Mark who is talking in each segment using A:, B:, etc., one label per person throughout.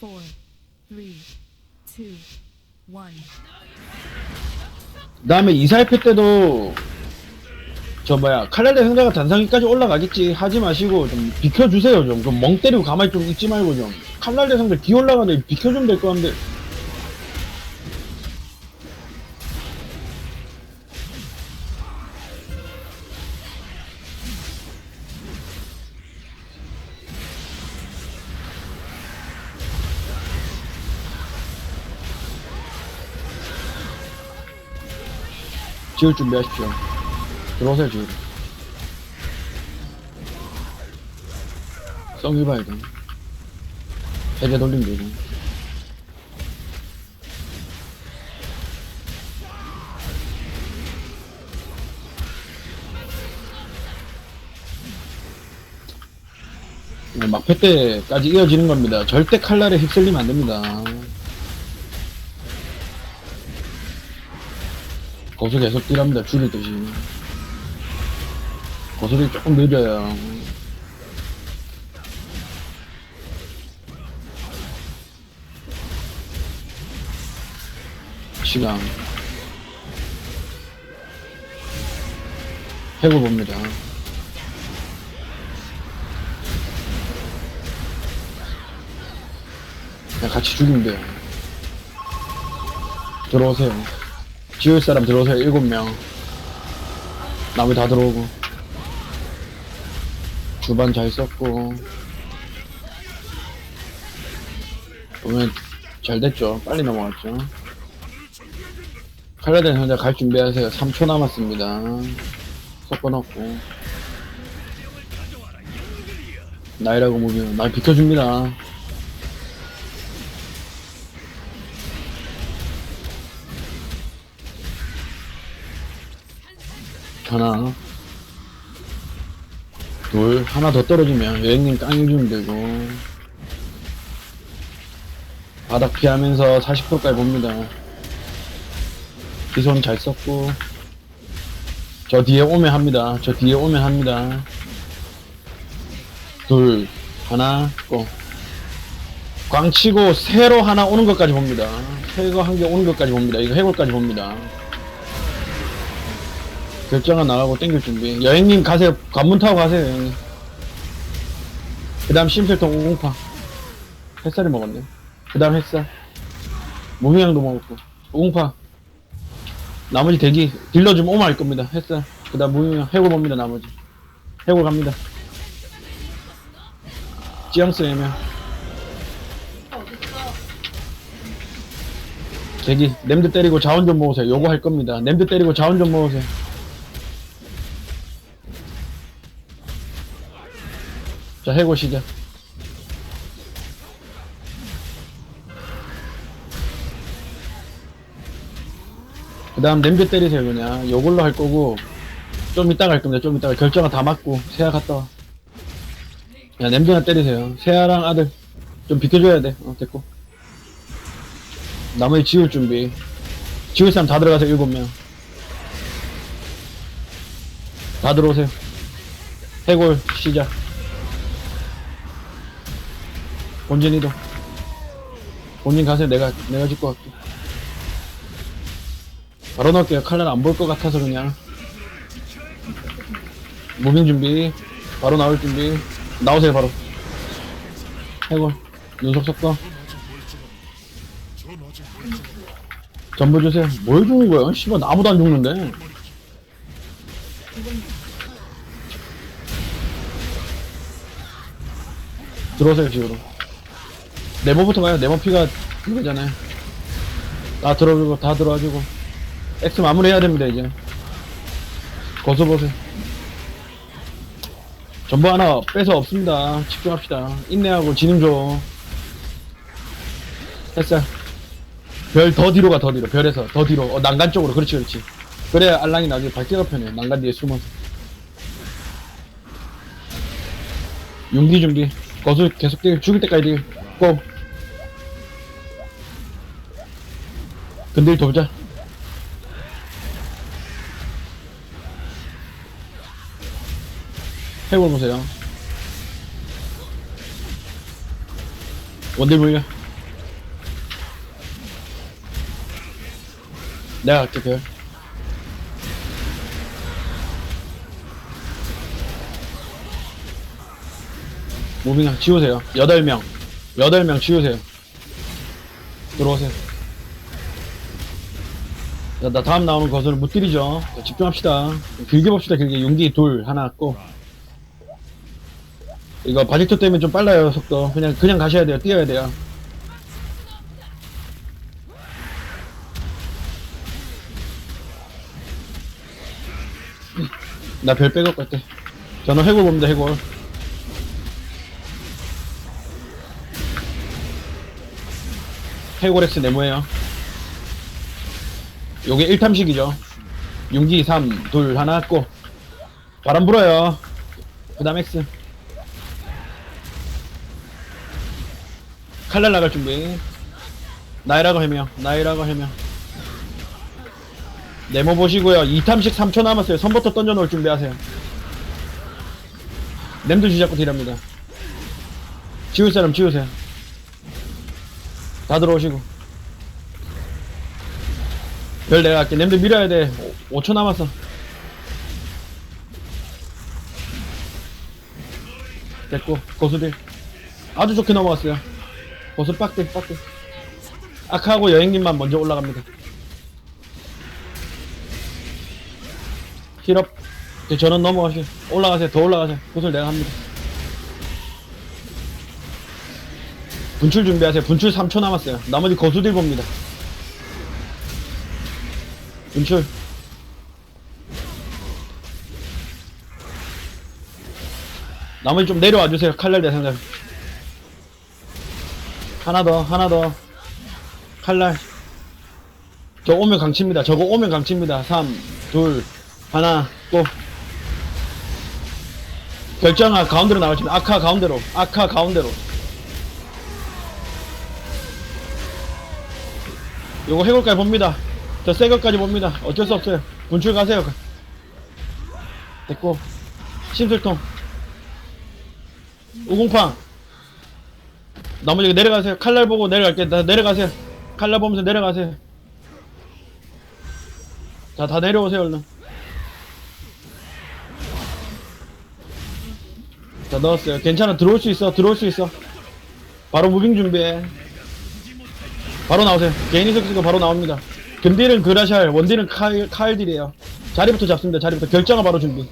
A: four.
B: 그다음에 이사회패 때도 저 뭐야 칼날대 상자가 단상위까지 올라가겠지 하지 마시고 좀 비켜주세요 좀. 좀멍 때리고 가만히 좀 있지 말고 좀. 칼날대 상자 뒤 올라가는데 비켜주면 될거 같은데 지을 준비하십시오. 들어오세요 지금 썩이 봐야 돼 세개 돌리면 되고 네, 막패 때까지 이어지는 겁니다. 절대 칼날에 휩쓸리면 안 됩니다 고수 계속 딜합니다 줄이듯이. 고수들이 조금 느려요. 시간. 해고 봅니다. 그냥 같이 돼요. 들어오세요 지울 사람 들어오세요 일곱 명. 나머지 다 들어오고. 주반 잘 썼고. 보면 잘 됐죠? 빨리 넘어갔죠? 칼라덴 현재 갈 준비하세요. 3초 남았습니다. 섞어놓고. 나이라고 무비면 날 비켜줍니다 하나 둘 하나 더 떨어지면 여행님 깡해주면 되고. 바닥 피하면서 40%까지 봅니다. 기손 잘 썼고. 저 뒤에 오면 합니다. 저 뒤에 오면 합니다. 둘 하나 고 광치고 새로 하나 오는 것까지 봅니다. 새거 한 개 오는 것까지 봅니다. 이거 해골까지 봅니다 결정은 나가고 땡길 준비. 여행님 가세요. 관문 타고 가세요, 여행님. 그 다음 심술통 우공파. 햇살이 먹었네. 그 다음 햇살. 무명도 먹었고. 우공파. 나머지 대기. 딜러 좀할 겁니다. 햇살. 그 다음 무명. 해골 봅니다, 나머지. 해골 갑니다. 지앙스 애면. 대기. 냄드 때리고 자원 좀 모으세요. 요거 할 겁니다. 냄드 때리고 자원 좀 모으세요. 자, 해고 시작. 그 다음 냄새 때리세요, 그냥. 요걸로 할 거고, 좀 이따가 할 겁니다, 좀 이따가. 결정은 다 맞고, 세아 갔다 와. 야, 냄새나 때리세요. 세아랑 아들. 좀 비켜줘야 돼. 어, 됐고. 나머지 지울 준비. 지울 사람 다 들어가세요, 일곱 명. 다 들어오세요. 해골 시작. 본진 이동. 본진 가세요. 내가, 내가 짓고 갈게. 바로 넣을게요. 칼날 안 볼 것 같아서 그냥. 무빙 준비. 바로 나올 준비. 나오세요, 바로. 해골. 눈썹 섞어. 전부 주세요. 뭘 주는 거야? 씨발, 아무도 안 죽는데. 들어오세요, 지으로. 네모부터 가요. 네모 피가 그거잖아요. 다 들어주고 다 들어와주고 X 마무리해야 됩니다 이제. 거서 보세요. 전부 하나 빼서 없습니다. 집중합시다. 인내하고 지능 줘. 햇살. 별더 뒤로 가, 더 뒤로. 별에서 더 뒤로. 어, 난간 쪽으로. 그렇지, 그렇지. 그래야 알랑이 나중에 밝기가 편해. 난간 뒤에 숨어서. 용기 준비. 거수 계속 뛰 죽일 때까지 뛰 고. 근데 돌자. 해골 보세요. 원딜 보여. 내가 할게 별. 모빙아 지우세요. 8명. 8명 지우세요. 들어오세요. 자, 나 다음 나오는 것을 못 드리죠. 자, 집중합시다. 길게 봅시다. 길게 용기 둘 하나 고. 이거 바직토 때문에 좀 빨라요 속도. 그냥 그냥 가셔야 돼요. 뛰어야 돼요. 나별 백업 갈게 저는 해골 봅니다 해골 해골 X 네모예요 요게 1탐식이죠. 용기 3 둘 하나 고. 바람 불어요. 그 다음 X. 칼날 나갈 준비. 나이라고 해명 나이라고 해명. 네모 보시고요. 2탐식 3초 남았어요. 선부터 던져 놓을 준비하세요. 냄도 주잡고 딜합니다. 지울 사람 지우세요. 다 들어오시고 별 내가 할게. 냄도 밀어야 돼. 5, 초 남았어. 됐고 고수딜 아주 좋게 넘어갔어요. 고수 빡대 빡대. 아카하고 여행님만 먼저 올라갑니다. 힐업. 저는 넘어가세요. 올라가세요. 더 올라가세요. 고수를 내가 합니다. 분출 준비하세요. 분출 3초 남았어요. 나머지 고수들 봅니다 분출 나머지 좀 내려와 주세요 칼날 대상자. 하나 더 하나 더. 칼날. 저 오면 강치입니다. 저거 오면 강치입니다. 3 2 하나 또. 결정아 가운데로 나가십니다 아카 가운데로. 아카 가운데로. 요거 해골까지 봅니다 저 새 것까지 봅니다. 어쩔 수 없어요. 분출 가세요. 됐고. 심술통. 우궁팡 나머지 내려가세요. 칼날 보고 내려갈게. 다 내려가세요. 칼날 보면서 내려가세요. 자 다 내려오세요 얼른. 자 넣었어요. 괜찮아. 들어올 수 있어. 들어올 수 있어. 바로 무빙 준비해. 바로 나오세요. 개인 이 석수가 바로 나옵니다 금딜은 그라샬 원딜은 카일, 카일딜이에요. 자리부터 잡습니다 자리부터. 결정화 바로 준비.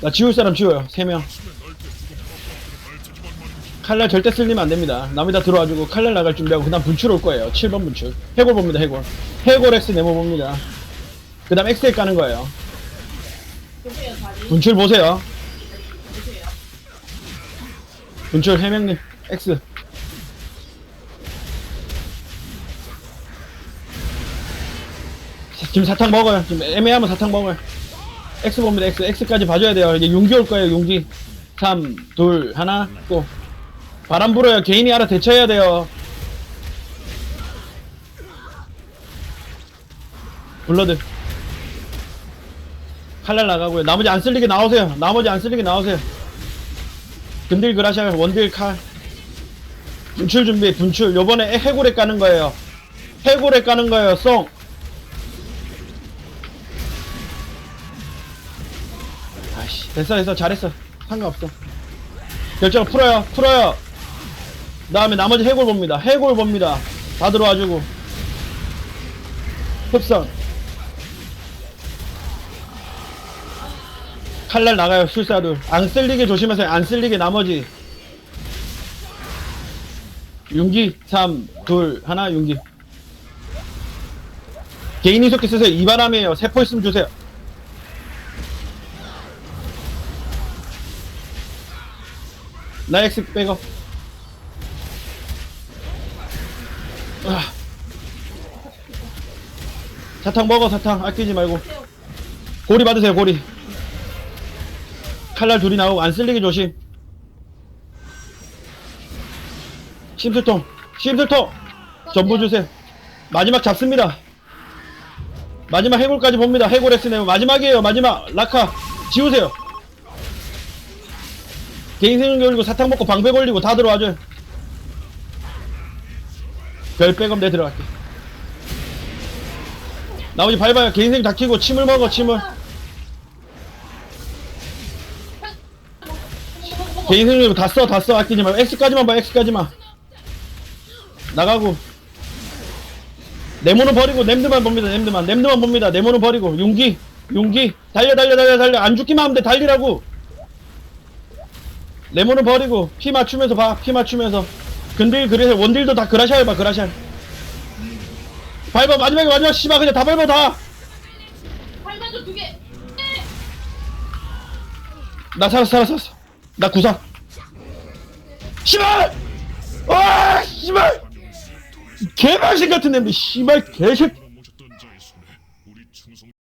B: 나 지울 사람 지워요 3명. 칼날 절대 쓸리면 안 됩니다. 남이 다 들어와주고 칼날 나갈 준비하고 그 다음 분출 올 거예요. 7번 분출. 해골 봅니다 해골. 해골 X 네모 봅니다. 그 다음 엑셀 까는 거예요. 분출 보세요. 분출 해명님 X 지금 사탕 먹어요. 지금 애매하면 사탕 먹어요. X 봅니다 X. X까지 봐줘야 돼요. 이제 용기 올 거예요 용기. 3 2 하나 고. 바람 불어요. 개인이 알아 대처해야 돼요. 블러드. 칼날 나가고요. 나머지 안 쓸리게 나오세요. 나머지 안 쓸리게 나오세요. 근딜 그라샬 원딜 칼. 분출 준비 분출. 요번에 해골에 까는 거예요. 해골에 까는 거예요 송 됐어 됐어. 잘했어. 상관없어. 결정 풀어요. 풀어요. 그 다음에 나머지 해골 봅니다. 해골 봅니다. 다 들어와주고. 흡선 칼날 나가요 술사들 안 쓸리게 조심하세요. 안 쓸리게 나머지. 윤기. 3 2 하나 윤기. 개인 이속기 쓰세요. 이 바람이에요. 세포 있으면 주세요 나 엑스 백업 아. 사탕 먹어 사탕. 아끼지 말고. 고리 받으세요 고리. 칼날 둘이 나오고 안 쓸리게 조심. 심술통 심술통. 전부 주세요. 마지막 잡습니다. 마지막 해골까지 봅니다. 해골 X네요 마지막이에요. 마지막 라카 지우세요 개인 생존기 올리고 사탕 먹고 방패 걸리고 다 들어와줘요 별 백업 내 들어갈게. 나머지 밟아요. 개인생 다 키고 침을 먹어 침을. 개인생 다써 다 써. 아끼지 말고. X까지만 봐 X까지만. 나가고. 네모는 버리고 냄드만 봅니다 냄드만. 냄드만 봅니다. 네모는 버리고. 용기 용기. 달려 달려 달려 달려. 안 죽기만 하면 돼. 달리라고 레몬은 버리고 피 맞추면서 봐 피 맞추면서. 근딜 그래서 원딜도 다 그라샤 해봐 그라샤 밟아 마지막에 마지막 씨발 그냥 다 밟아 다나
C: 팔만조 두 개.
B: 살았어 살았어 살았어. 나 구상. 씨발! 와 씨발! 개발신 같은 냄새 씨발 개새끼